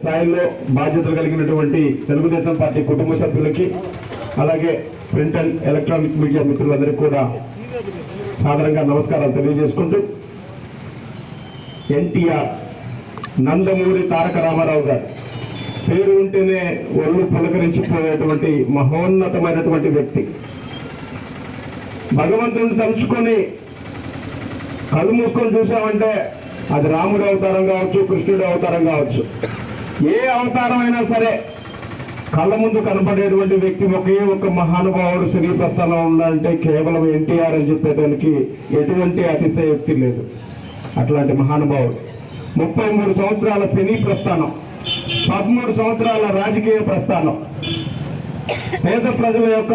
స్థాయిలో బాధ్యతలు కలిగినటువంటి తెలుగుదేశం పార్టీ కుటుంబ సభ్యులకి అలాగే ప్రింట్ అండ్ ఎలక్ట్రానిక్ మీడియా మిత్రులందరికీ కూడా సాధారణంగా నమస్కారాలు తెలియజేసుకుంటూ ఎన్టీఆర్ నందమూరి తారక రామారావు గారు పేరు ఉంటేనే ఒళ్ళు పులకరించిపోయేటువంటి మహోన్నతమైనటువంటి వ్యక్తి. భగవంతుని తలుచుకొని కళ్ళు మూసుకొని చూసామంటే అది రాముడు అవతారం కావచ్చు కృష్ణుడు అవతారం కావచ్చు. ఏ అవతారం అయినా సరే కళ్ళ ముందు కనపడేటువంటి వ్యక్తి ఒకే ఒక మహానుభావుడు శ్రీ ప్రస్థానం ఉండాలంటే కేవలం ఎన్టీఆర్ అని చెప్పేదానికి ఎటువంటి అతిశయోక్తి లేదు. అట్లాంటి మహానుభావుడు. ముప్పై మూడు సంవత్సరాల శని ప్రస్థానం పదమూడు సంవత్సరాల రాజకీయ ప్రస్థానం. పేద ప్రజల యొక్క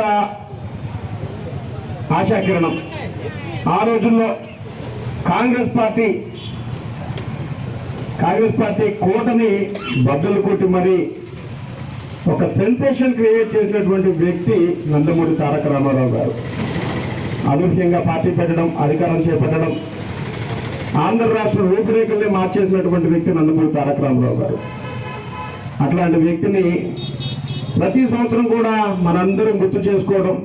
ఆశాకిరణం. ఆ రోజుల్లో కాంగ్రెస్ పార్టీ కాంగ్రెస్ పార్టీ కోటని బద్దలు కొట్టి మరి ఒక సెన్సేషన్ క్రియేట్ చేసినటువంటి వ్యక్తి నందమూరి తారక రామారావు గారు. అనూహ్యంగా పార్టీ పెట్టడం అధికారం చేపట్టడం ఆంధ్ర రాష్ట్ర రూపురేఖల్ని మార్చేసినటువంటి వ్యక్తి నందమూరి తారక రామారావు గారు. అట్లాంటి వ్యక్తిని ప్రతి సంవత్సరం కూడా మనందరం గుర్తు చేసుకోవడం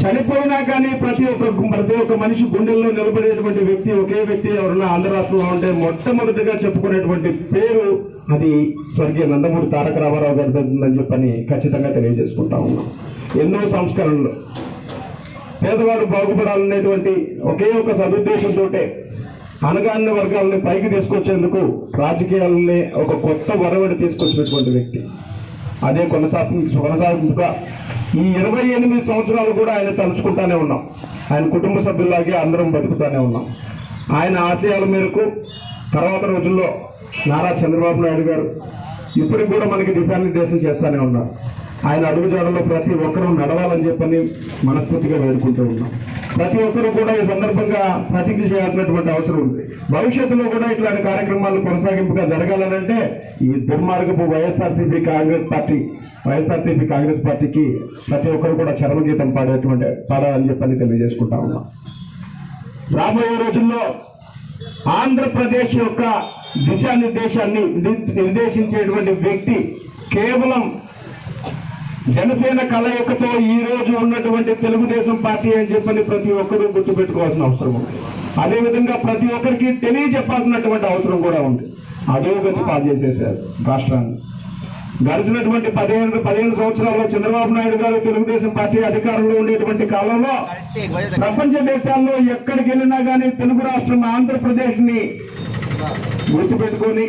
చనిపోయినా కానీ ప్రతి ఒక్క ప్రతి ఒక్క మనిషి గుండెల్లో నిలబడేటువంటి వ్యక్తి ఒకే వ్యక్తి ఎవరన్నా ఆంధ్రరాష్ట్రంలో ఉంటే మొట్టమొదటిగా చెప్పుకునేటువంటి పేరు అది స్వర్గీయ నందమూరి తారక రామారావు గారి ఉందని చెప్పని ఖచ్చితంగా తెలియజేసుకుంటా ఉన్నాం. ఎన్నో సంస్కరణలు. పేదవాడు బాగుపడాలనేటువంటి ఒకే ఒక సదుద్దేశంతో అనగాన్న వర్గాలని పైకి తీసుకొచ్చేందుకు రాజకీయాలని ఒక కొత్త వరవడి తీసుకొచ్చినటువంటి వ్యక్తి. అదే కొనసాగి కొనసాగింపుగా ఈ ఇరవై ఎనిమిది సంవత్సరాలు కూడా ఆయన తలుచుకుంటానే ఉన్నాం. ఆయన కుటుంబ సభ్యుల్లాగే అందరం బతుకుతానే ఉన్నాం. ఆయన ఆశయాల మేరకు తర్వాత రోజుల్లో నారా చంద్రబాబు నాయుడు గారు ఇప్పటికి కూడా మనకి దిశానిర్దేశం చేస్తానే ఉన్నారు. ఆయన అడుగుజాడలో ప్రతి ఒక్కరూ నడవాలని చెప్పని మనస్ఫూర్తిగా వేడుకుంటూ ఉన్నాం. ప్రతి ఒక్కరూ కూడా ఈ సందర్భంగా ప్రతిజ్ఞ చేయాల్సినటువంటి అవసరం ఉంది. భవిష్యత్తులో కూడా ఇట్లాంటి కార్యక్రమాలు కొనసాగింపుగా జరగాలనంటే ఈ దుర్మార్గపు వైఎస్ఆర్సీపీ కాంగ్రెస్ పార్టీ వైఎస్ఆర్సీపీ కాంగ్రెస్ పార్టీకి ప్రతి ఒక్కరు కూడా చరమగీతం పాడేటువంటి పాడాలని చెప్పని తెలియజేసుకుంటా ఉన్నాం. రాబోయే రోజుల్లో ఆంధ్రప్రదేశ్ యొక్క దిశానిర్దేశాన్ని నిర్దేశించేటువంటి వ్యక్తి కేవలం జనసేన కలయికతో ఈ రోజు ఉన్నటువంటి తెలుగుదేశం పార్టీ అని చెప్పని ప్రతి ఒక్కరూ గుర్తుపెట్టుకోవాల్సిన అవసరం ఉంది. అదేవిధంగా ప్రతి ఒక్కరికి తెలియజెప్పాల్సినటువంటి అవసరం కూడా ఉంది. అధోగతి పాలు చేసేసారు రాష్ట్రాన్ని. గడిచినటువంటి పదిహేను పదిహేను సంవత్సరాల్లో చంద్రబాబు నాయుడు గారు తెలుగుదేశం పార్టీ అధికారంలో ఉండేటువంటి కాలంలో ప్రపంచ దేశాల్లో ఎక్కడికి వెళ్ళినా కానీ తెలుగు రాష్ట్రం ఆంధ్రప్రదేశ్ని గుర్తుపెట్టుకొని